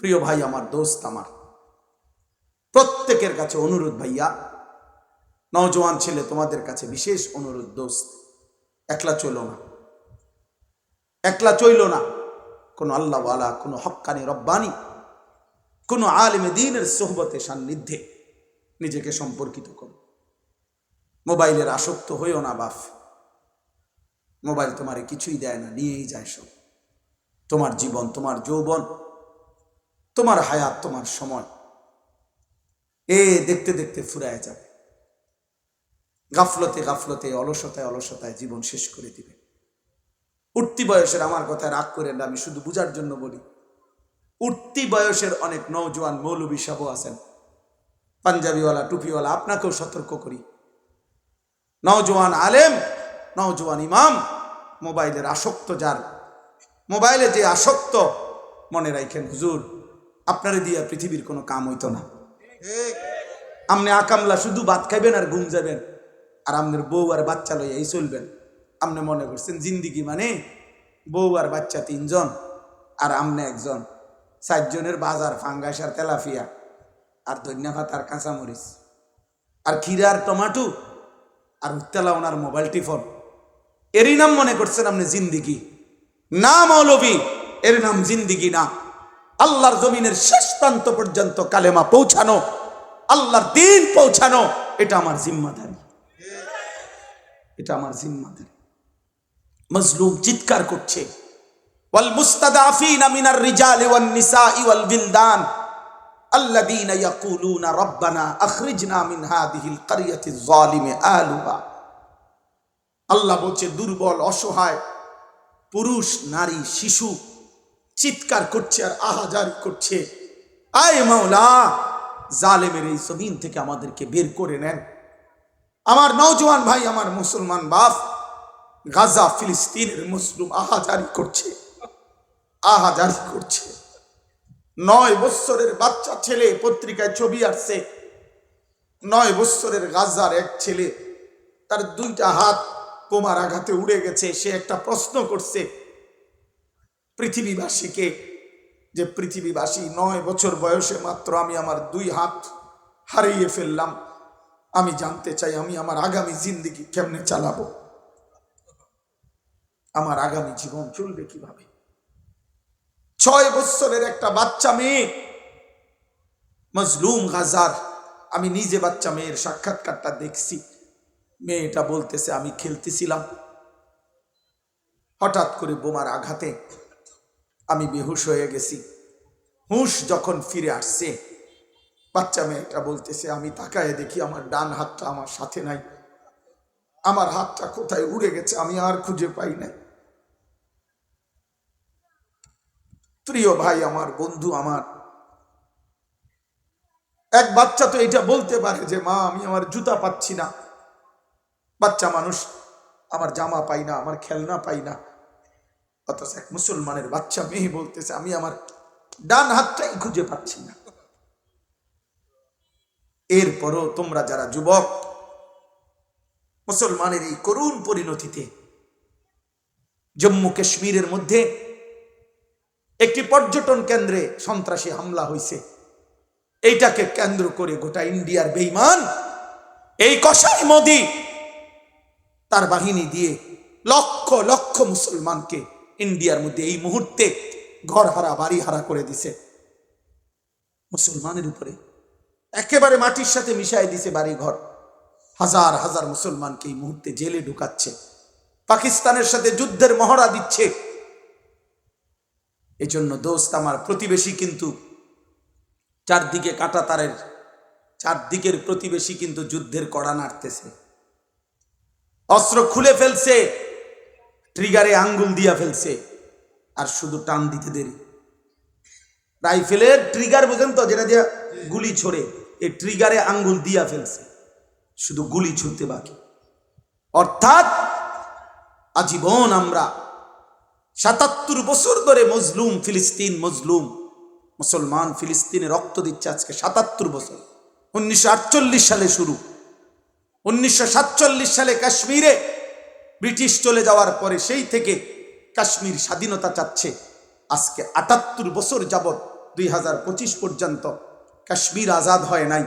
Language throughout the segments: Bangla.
প্রিয় ভাই, আমার দোস্ত আমার। প্রত্যেকের কাছে অনুরোধ ভাইয়া, নওজোয়ান ছেলে, তোমাদের কাছে বিশেষ অনুরোধ দোস্ত, একলা চইল না। একলা চইল না। কোনো আল্লাহওয়ালা, কোনো হক্কানি রব্বানি, কোনো আলিমে দিনের সোহবতে সান্নিধ্যে নিজেকে সম্পর্কিত করো। মোবাইলের আসক্ত হইও না বাফ মোবাইল তোমারে কিছুই দেয় না, নিয়েই যায় সব। তোমার জীবন, তোমার যৌবন তোমার হায়াত, তোমার সময়। এ দেখতে দেখতে ফুরায় যাবে। গাফলতে গাফলতে, অলসতায় অলসতায় জীবন শেষ করে দিবে। উঠতি বয়সের আমার কথায় রাগ করেন আমি শুধু বুঝার জন্য বলি। উঠতি বয়সের অনেক নৌজওয়ান মৌলবী সাবু আছেন। পাঞ্জাবিওয়ালা, টুপিওয়ালা, আপনাকেও সতর্ক করি। নওজোয়ান আলেম, নওজোয়ান ইমাম, মোবাইলের আসক্ত যার। মোবাইলে যে আসক্ত, মনে রাখেন হুজুর আপনারে দিয়ে পৃথিবীর কোনো কাম হইতো না। আপনি আকামলা শুধু ভাত খাইবেন আর ঘুম যাবেন আর আপনার বউ আর বাচ্চা লইয়া এই চলবেন। আপনি মনে করছেন, জিন্দিগি মানে বউ আর বাচ্চা তিনজন আর আমনে একজন। চারজনের বাজার, ফাঙ্গাস আর তেলাফিয়া। আর ধন্যা ভাত আর কাঁচামরিচ। আর ক্ষীরা আর টমাটো আর উত্তেলা ওনার মোবাইল টিফোন। এরই নাম মনে করছেন আপনি জিন্দিগি। না মৌলবী এর নাম জিন্দিগি না। আল্লাহর জমিনের শেষ প্রান্ত পর্যন্ত কালেমা পৌঁছানো আল্লাহর দিন পৌঁছানো এটা আমার জিম্মাদারি এটা আমার জিম্মাদারি মজলুম চিৎকার করছে ওয়াল মুস্তাদাফিনা মিনার রিজালি ওয়ান নিসাই ওয়াল বিলদান الذين يقولون ربنا اخرجنا من هذه القريه الظالم اهلها আল্লাহ বলছে দুর্বল অসহায় পুরুষ নারী শিশু চিৎকার করছে আর আহাজারি করছে। আয় মাওলা, জালেমের এই জমিন থেকে আমাদেরকে বের করে নেন। আমার নওজোয়ান ভাই, আমার মুসলমান বাপ গাজা, ফিলিস্তিনের মুসলিম আহাজারি করছে। আহাজারি করছে। নয় বৎসরের বাচ্চা ছেলে পত্রিকায় ছবি আসছে নয় বৎসরের গাজার এক ছেলে, তার দুইটা হাত বোমার আঘাতে উড়ে গেছে। সে একটা প্রশ্ন করছে পৃথিবীবাসীকে, যে পৃথিবীবাসী নয় বছর বয়সে মাত্র আমি আমার দুই হাত হারিয়ে ফেললাম, আমি জানতে চাই আমি আমার আগামী জিন্দিগি কেমনে চালাবো? আমার আগামী জীবন চলবে কীভাবে? ছয় বৎসরের একটা বাচ্চা মেয়ে, মজলুম গাজার, আমি নিজে বাচ্চা মেয়ের সাক্ষাৎকারটা দেখছি। মেয়েটা বলতেছে, আমি খেলতেছিলাম। হঠাৎ করে বোমার আঘাতে আমি বেহুশ হয়ে গেছি। হুঁশ যখন ফিরে আসছে, বাচ্চা মেয়েটা বলতেছে, আমি তাকায় দেখি আমার ডান হাতটা আমার সাথে নাই। আমার হাতটা কোথায় উড়ে গেছে আমি আর খুঁজে পাই নাই। প্রিয় ভাই, আমার বন্ধু, আমার এক বাচ্চা তো এটা বলতে পারে যে, মা, আমি আমার জুতা পাচ্ছি না। বাচ্চা মানুষ, আমার জামা পাই না, আমার খেলনা পাই না। অথচ এক মুসলমানের বাচ্চা মেয়ে বলতেছে, আমি আমার ডান হাতটাই খুঁজে পাচ্ছি না। এরপরও তোমরা যারা যুবক, মুসলমানের এই করুণ পরিণতিতে জম্মু কাশ্মীরের মধ্যে একটি পর্যটন কেন্দ্রে সন্ত্রাসী হামলা হয়েছে এইটাকে কেন্দ্র করে গোটা ইন্ডিয়ার বেইমান এই কষাই মোদি তার বাহিনী দিয়ে লক্ষ লক্ষ মুসলমানকে ইন্ডিয়ার মধ্যে এই মুহূর্তে ঘর হারা, বাড়ি হারা করে দিছে। মুসলমানের উপরে। একেবারে মাটির সাথে মিশাই দিছে বাড়ি ঘর হাজার হাজার মুসলমানকে এই মুহূর্তে জেলে ঢুকাচ্ছে। পাকিস্তানের সাথে যুদ্ধের মহড়া দিচ্ছে। এজন্য দোস্ত, আমার প্রতিবেশী কিন্তু চারদিকে কাটা তারের চারদিকের প্রতিবেশী কিন্তু যুদ্ধের কড়া নাড়তেছে। অস্ত্র খুলে ফেলছে। ট্রিগারে আঙ্গুল দিয়া ফেলছে। আর শুধু টান দিতে দেরি। রাইফেলের ট্রিগার বুঝেন তো, যেটা দিয়ে গুলি ছোড়ে, এই ট্রিগারে আঙ্গুল দিয়া ফেলছে। শুধু গুলি ছুটতে বাকি। অর্থাৎ, আজীবন আমরা সাতাত্তর বছর ধরে মজলুম ফিলিস্তিন মজলুম, মুসলমান ফিলিস্তিনে রক্ত দিচ্ছে আজকে সাতাত্তর বছর। উনিশশো আটচল্লিশ সালে শুরু। উনিশশো সাতচল্লিশ সালে কাশ্মীরে ব্রিটিশ চলে যাওয়ার পরে সেই থেকে কাশ্মীর স্বাধীনতা চাচ্ছে। আজকে আটাত্তর বছর যাবৎ দুই হাজার পঁচিশ পর্যন্ত কাশ্মীর আজাদ হয় নাই।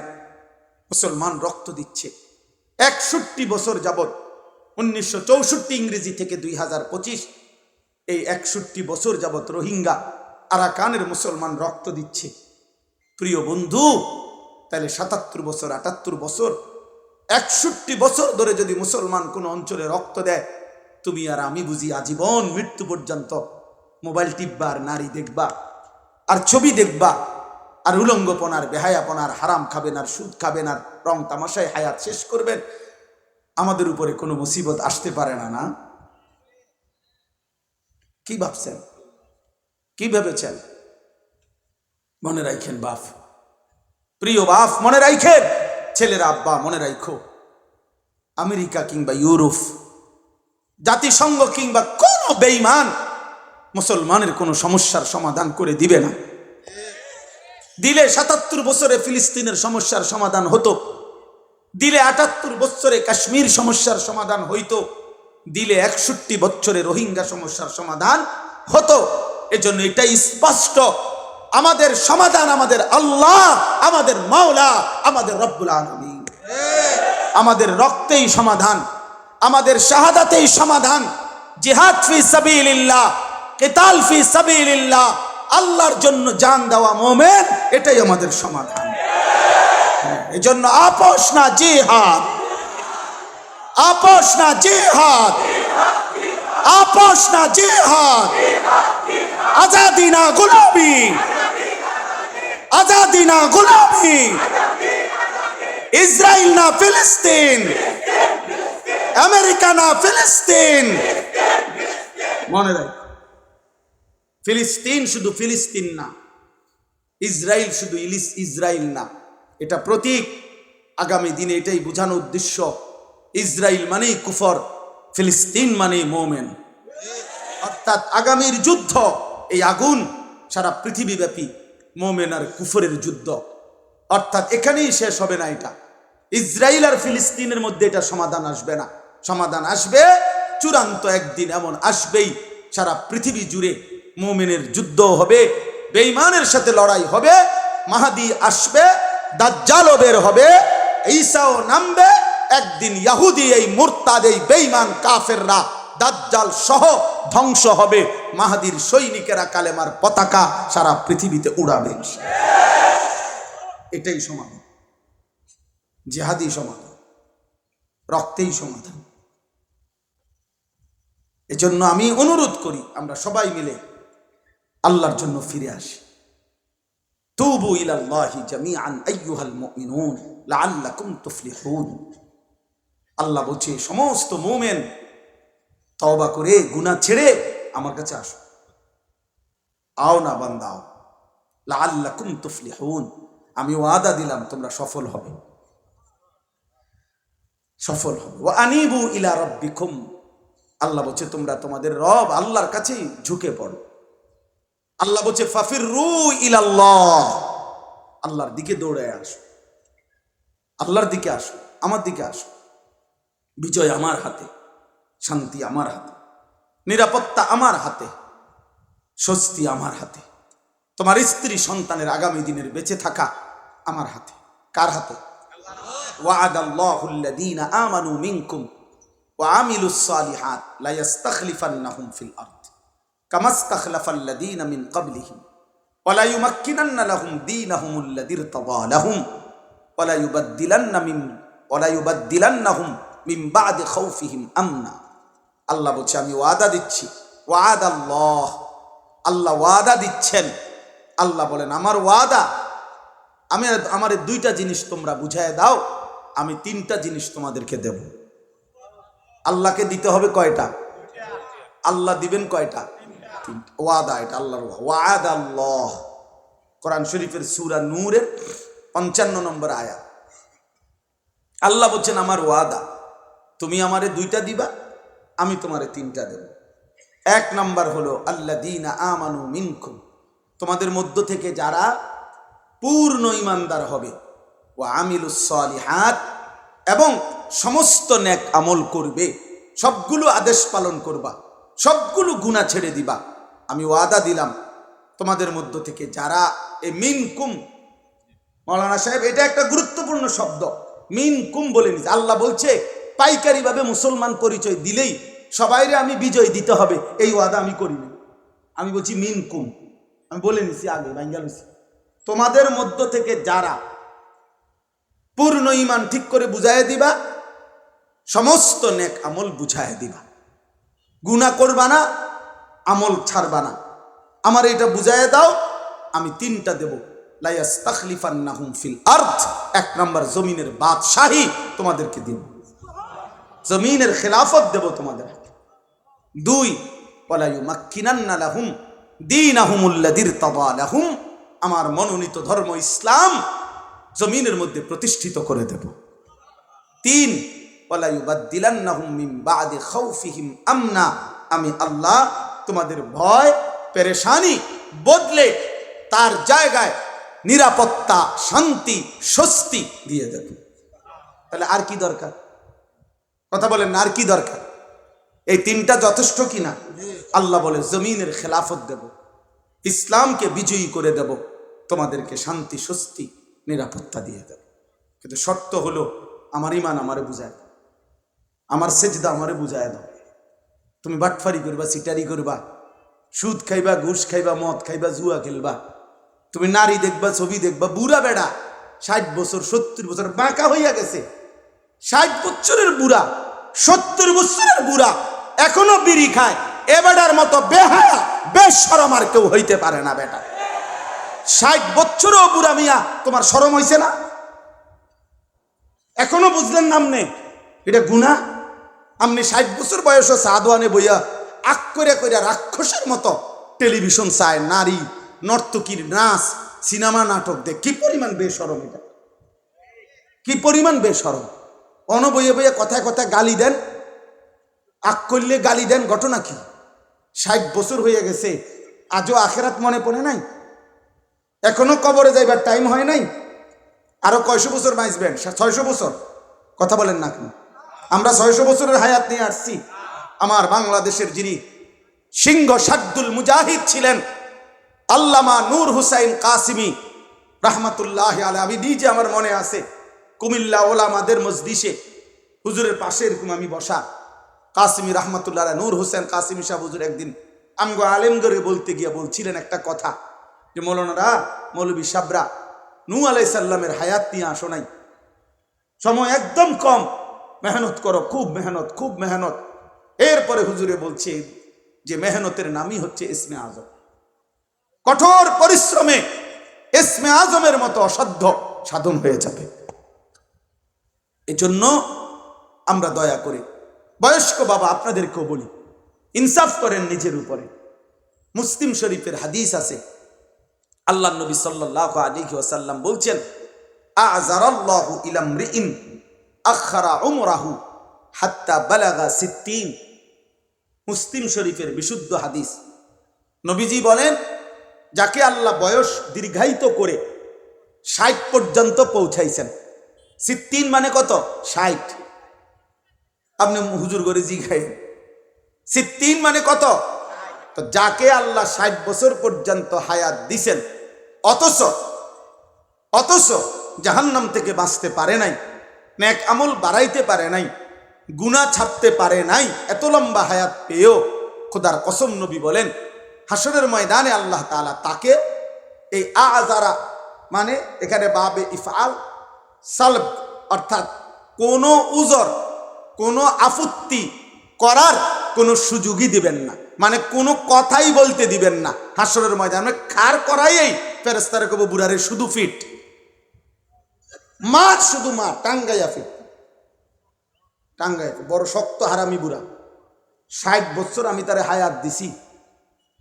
মুসলমান রক্ত দিচ্ছে। একষট্টি বছর যাবৎ উনিশশো চৌষট্টি ইংরেজি থেকে দুই হাজার পঁচিশ এই একষট্টি বছর যাবৎ রোহিঙ্গা আরাকানের মুসলমান রক্ত দিচ্ছে। প্রিয় বন্ধু, তাহলে সাতাত্তর বছর, আটাত্তর বছর একষট্টি বছর ধরে যদি মুসলমান কোনো অঞ্চলে রক্ত দেয়, তুমি আর আমি বুঝি আজীবন মৃত্যু পর্যন্ত মোবাইল টিপবা আর নারী দেখবা, আর ছবি দেখবা, আর উলঙ্গপনার, বেহায়াপনার, হারাম খাবেন আর সুদ খাবেন আর রং তামাশায় হায়াত শেষ করবেন, আমাদের উপরে কোনো মুসিবত আসতে পারে না না? কি ভাবছেন? কি ভেবেছেন? মনে রাখেন বাপ। প্রিয় বাপ, মনে রাখেন ছেলের আব্বা, মনে রাখো আমেরিকা কিংবা ইউরোপ, জাতিসংঘ কিংবা কোনো বেইমান মুসলমানের কোনো সমস্যার সমাধান করে দিবে না। দিলে সাতাত্তর বছরে ফিলিস্তিনের সমস্যার সমাধান হতো, দিলে আটাত্তর বছরে কাশ্মীর সমস্যার সমাধান হইতো, দিলে একষট্টি বছরে রোহিঙ্গা সমস্যার সমাধান হতো। এজন্য এটাই স্পষ্ট। আমাদের সমাধান আমাদের আল্লাহ, আমাদের মাওলা, আমাদের রব্বুল আলমী আমাদের রক্তেই সমাধান, আমাদের শাহাদাতেই সমাধান। জিহাদ ফি সাবিলিল্লাহ, কেতাল ফি সাবিলিল্লাহ, আল্লাহর জন্য জান দেওয়া মোমেন, এটাই আমাদের সমাধান। এজন্য আপোষ না জিহাদ, আপোষ না জিহাদ, আপোষ না জিহাদ, আজাদি না আজাদি না গোলামি। ইসরায়েল না ফিলিস্তিন। আমেরিকা না ফিলিস্তিন। মনে রাখ। ফিলিস্তিন শুধু ফিলিস্তিন না ইসরায়েল শুধু ইলিস ইসরায়েল না। এটা প্রতীক। আগামী দিনে এটাই বোঝানো উদ্দেশ্য। ইসরায়েল মানেই কুফর, ফিলিস্তিন মানেই মোমেন। অর্থাৎ আগামীর যুদ্ধ, এই আগুন সারা পৃথিবীব্যাপী। মোমেন আর কুফরের যুদ্ধ। অর্থাৎ এখানেই শেষ হবে না এটা। ইসরায়েল আর ফিলিস্তিনের মধ্যে এটা সমাধান আসবে না। সমাধান আসবে, চূড়ান্ত একদিন এমন আসবেই। সারা পৃথিবী জুড়ে মোমেনের যুদ্ধ হবে বেইমানের সাথে লড়াই হবে, মাহাদি আসবে, দাজ্জালও বের হবে, ঈসাও নামবে, একদিন ইয়াহুদি এই মুরতাদ, এই বেইমান কাফেররা, দাজ্জাল সহ ধ্বংস হবে। মাহাদির সৈনিকেরা কালেমার পতাকা সারা পৃথিবীতে উড়াবে। এটাই সমাধান। জেহাদি সমাধান। রক্তেই সমাধান। এজন্য আমি অনুরোধ করি, আমরা সবাই মিলে আল্লাহর জন্য ফিরে আসি। তুবু ইলাল্লাহি আল্লাহ বলছে সমস্ত মুমিন তওবা করে গুনাহ ছেড়ে আমার কাছে আসো। আও না বান্দাও লাল্লাকুম তুফলি তুফলিহুন। আমি ওয়াদা দিলাম, তোমরা সফল হবে। সফল হবে। ও আনিবু ইলা রব্বিকুম। আল্লাহ বলছে, তোমরা তোমাদের রব আল্লাহর কাছেই ঝুঁকে পড়ো। আল্লাহ বলছে ফাফির রু ইলাল্লাহ। আল্লাহর দিকে দৌড়ে আসো। আল্লাহর দিকে আসো, আমার দিকে আসো। বিজয় আমার হাতে, শান্তি আমার হাতে। নিরাপত্তা আমার হাতে স্বস্তি আমার হাতে তোমার স্ত্রী সন্তানের আগামী দিনের বেঁচে থাকা আমার হাতে কার হাতে وعد الله الذين آمنوا منكم وعملوا الصالحات لا يستخلفنهم في الأرض كما استخلف الذين من قبلهم ولا يمكنن لهم دينهم الذي ارتضى لهم ولا يبدلن من ولا يبدلنهم من بعد خوفهم أمنا আল্লাহ বলছে, আমি ওয়াদা দিচ্ছি। ওয়াদ আল্লাহ আল্লাহ ওয়াদা দিচ্ছেন। আল্লাহ বলেন, আমার ওয়াদা, আমি আমার দুইটা জিনিস তোমরা বুঝায় দাও, আমি তিনটা জিনিস তোমাদেরকে দেব। আল্লাহকে দিতে হবে কয়টা? আল্লাহ দিবেন কয়টা? ওয়াদা, এটা আল্লাহর ওয়াদ। আল্লাহ কোরআন শরীফের সুরা নূরের পঞ্চান্ন নম্বর আয়া আল্লাহ বলছেন, আমার ওয়াদা, তুমি আমারে দুইটা দিবা আমি তোমারে তিনটা দেব। এক নাম্বার হলো আল্লাহ দিন আমানু মিনকুম। তোমাদের মধ্য থেকে যারা পূর্ণ ইমানদার হবে ও আমিলুসলিহাত এবং সমস্ত ন্যাক আমল করবে, সবগুলো আদেশ পালন করবা, সবগুলো গুণা ছেড়ে দিবা। আমি ওয়াদা দিলাম, তোমাদের মধ্য থেকে যারা এ মিন কুম মৌলানা সাহেব, এটা একটা গুরুত্বপূর্ণ শব্দ মিন কুম বলে নিচ্ছে আল্লাহ বলছে পাইকারিভাবে মুসলমান পরিচয় দিলেই সবাইরে আমি বিজয় দিতে হবে, এই ওয়াদা আমি করিনি আমি বলছি, মিন কুম। আমি বলে নিছি আগে বাঙ্গাল তোমাদের মধ্য থেকে যারা পূর্ণ ইমান ঠিক করে বুঝাইয়া দিবা, সমস্ত নেক আমল বুঝাইয়া দিবা। গুণা করবা না, আমল ছাড়বা না। আমার এটা বুঝাইয়া দাও, আমি তিনটা দেব। লাইয়াস লাইয়াস্তাখলিফান্নাহুম ফিল আর্থ এক নম্বর জমিনের বাদশাহী তোমাদেরকে দিব। জমিনের খেলাফত দেব তোমাদের দুই পলায়ু মাক্কিনান্না লাহুম দীনাহুমুল্লাযীর তাবা লাহুম, আমার মনোনীত ধর্ম ইসলাম জমিনের মধ্যে প্রতিষ্ঠিত করে দেব। তিন মিন আমনা, আমি আল্লাহ তোমাদের ভয়, পেরেশানি, বদলে তার জায়গায় নিরাপত্তা, শান্তি, স্বস্তি দিয়ে দেব। তাহলে আর কি দরকার? কথা বলেন, আর কি দরকার? এই তিনটা যথেষ্ট কিনা? আল্লাহ বলে, জমিনের খেলাফত দেব, ইসলামকে বিজয়ী করে দেব, তোমাদেরকে শান্তি, স্বস্তি, নিরাপত্তা দিয়ে দেব। কিন্তু শর্ত হলো, আমার ইমান আমারে বুঝায় আমার সেজদা আমারে বুঝায় দাও। তুমি বাটফারি করবা, সিটারি করবা, সুদ খাইবা, ঘুষ খাইবা, মদ খাইবা, জুয়া খেলবা। তুমি নারী দেখবা, ছবি দেখবা, বুড়া বেড়া, ষাট বছর, সত্তর বছর, বাঁকা হইয়া গেছে। ষাট বছরের বুড়া সত্তর বছরের বুড়া, এখনও বিড়ি খায়। এ বেটার মতো বেহায়া বেসরম আর কেউ হইতে পারে না বেটা। ষাট বছরও বুড়া মিয়া, তোমার সরম হইছে না? এখনও বুঝলেন না আপনি এটা গুণা? আপনি ষাট বছর বয়স সাদওয়ানে বইয়া আক করে করে রাক্ষসের মতো টেলিভিশন চায়, নারী, নর্তকীর নাচ, সিনেমা নাটক দেখ। কি পরিমাণ বেসরম এটা? কি পরিমাণ বেসরম অন বইয়ে কথায় কথায় গালি দেন, আক করলে গালি দেন, ঘটনা কি? ষাট বছর হয়ে গেছে, আজও আখেরাত মনে পড়ে নাই? এখনও কবরে যাইবার টাইম হয় নাই? আরও কয়শো বছর বাঁচবেন? ছয়শো বছর? কথা বলেন না কেন? আমরা ছয়শো বছরের হায়াত নিয়ে আসছি। আমার বাংলাদেশের যিনি সিংহ সাদ্দুল মুজাহিদ ছিলেন, আল্লামা নূর হুসাইন কাসিমি, রাহমাতুল্লাহ আলে আমি নিজে আমার মনে আছে কুমিল্লা ওলা ওলামাদের মসজিষে হুজুরের পাশে এরকম আমি বসা। কাসিমি রহমতুল্লাহ নূর হোসেন কাসিমি সাহ হুজুর একদিন আমগো আলেমগরে বলতে গিয়ে বলছিলেন একটা কথা যে, মৌলানারা, মৌলবী সাবরা, নূ আলাই সাল্লামের হায়াত নিয়ে আসো নাই। সময় একদম কম। মেহনত করো, খুব মেহনত খুব মেহনত। এরপরে হুজুরে বলছে যে, মেহনতের নামই হচ্ছে ইসমে আজম। কঠোর পরিশ্রমে ইসমে আজমের মতো অসাধ্য সাধন হয়ে যাবে। এজন্য আমরা দয়া করে বয়স্ক বাবা আপনাদেরকেও বলি, ইনসাফ করেন নিজের উপরে। মুসলিম শরীফের হাদিস আছে, আল্লাহ নবী সাল্লাহ আলিহি ওয়াসাল্লাম বলছেন ইলাম আখারা হাত্তা সিদ্দিন মুসলিম শরীফের বিশুদ্ধ হাদিস। নবীজি বলেন, যাকে আল্লাহ বয়স দীর্ঘায়িত করে ষাট পর্যন্ত পৌঁছাইছেন। সিদ্দিন মানে কত? ষাট। আপনি হুজুর করে জিঘাই সিদ্দিন মানে কত? তো যাকে আল্লাহ ষাট বছর পর্যন্ত হায়াত দিছেন, অথচ অথচ জাহান্নাম থেকে বাঁচতে পারে নাই ন্যাক আমল বাড়াইতে পারে নাই গুণা ছাড়তে পারে নাই, এত লম্বা হায়াত পেয়েও খোদার কসম নবী বলেন, হাসরের ময়দানে আল্লাহ তাআলা তাকে এই আজারা মানে এখানে বাবে ইফআল সালব, অর্থাৎ কোনো উজর, কোনো আপত্তি করার কোনো সুযোগই দিবেন না। মানে কোনো কথাই বলতে দিবেন না হাসরের ময়দানে। খার করাই ফেরেস্তারে কব বুড়ারে শুধু ফিট। মা শুধু মা টাঙ্গাইয়া ফিট। টাঙ্গাইয়া বড় শক্ত হারামি বুড়া। ষাট বছর আমি তারে হায়াত দিছি।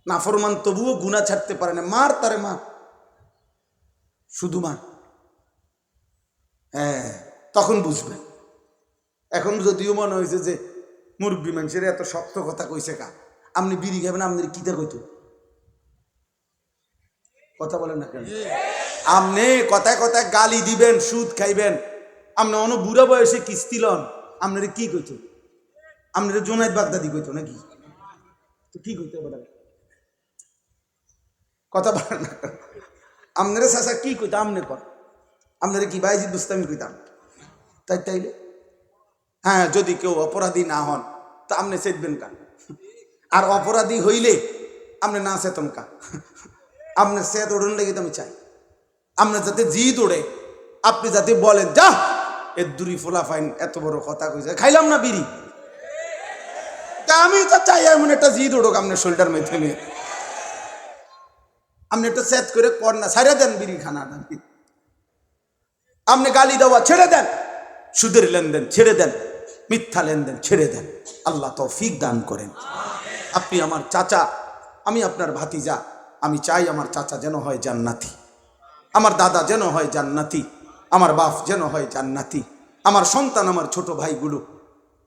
নাফরমান তবুও গুণা ছাড়তে পারে না। মার তারে মা শুধু মা হ্যাঁ তখন বুঝবেন। এখন যদিও মনে হয়েছে যে মুরব্বী মানুষের এত শক্ত কথা কইছে কা, আপনি বিড়ি খাবেন আপনার কিতা কইতো? কথা বলেন না কেন? আপনি কথায় কথায় গালি দিবেন, সুদ খাইবেন। আপনি অন বুড়া বয়সে কিস্তি লন, আপনার কি কইতো? আপনার জোনাইদ বাগদাদি কইতো নাকি? তো কি কইতে এবার? কথা বলেন না আপনারা চাচা কি কইতাম আমনে কর আপনারা কি বাইজি দুস্তামি কইতাম? তাই তাইলে হ্যাঁ যদি কেউ অপরাধী না হন, তা আপনি চেতবেন কা? আর অপরাধী হইলে আপনি না চেতন কা? আপনার চেত ওড়ন লেগে আমি চাই। আপনার যাতে জিদ ওড়ে, আপনি যাতে বলেন, যা এর দুরি ফোলা ফাইন, এত বড় কথা কইছে, খাইলাম না বিড়ি? তা আমি তো চাই এমন একটা জিদ ওড়ুক আপনার শোল্ডার মেথে নিয়ে আপনি একটা সেট করে কর না ছাড়ে দেন বিড়ি খানাটা। আপনি গালি দেওয়া ছেড়ে দেন। সুদের লেনদেন ছেড়ে দেন। মিথ্যা লেনদেন ছেড়ে দেন। আল্লাহ তৌফিক দান করেন। আপনি আমার চাচা, আমি আপনার ভাতিজা। আমি চাই আমার চাচা যেন হয় জান্নাতি। আমার দাদা যেন হয় জান্নাতি। আমার বাপ যেন হয় জান্নাতি। আমার সন্তান আমার ছোট ভাইগুলো।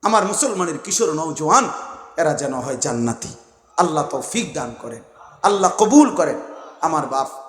আমার মুসলমানের কিশোর নৌজওয়ান এরা যেন হয় জান্নাতি। আল্লাহ তৌফিক দান করেন। আল্লাহ কবুল করেন। আমার বাপ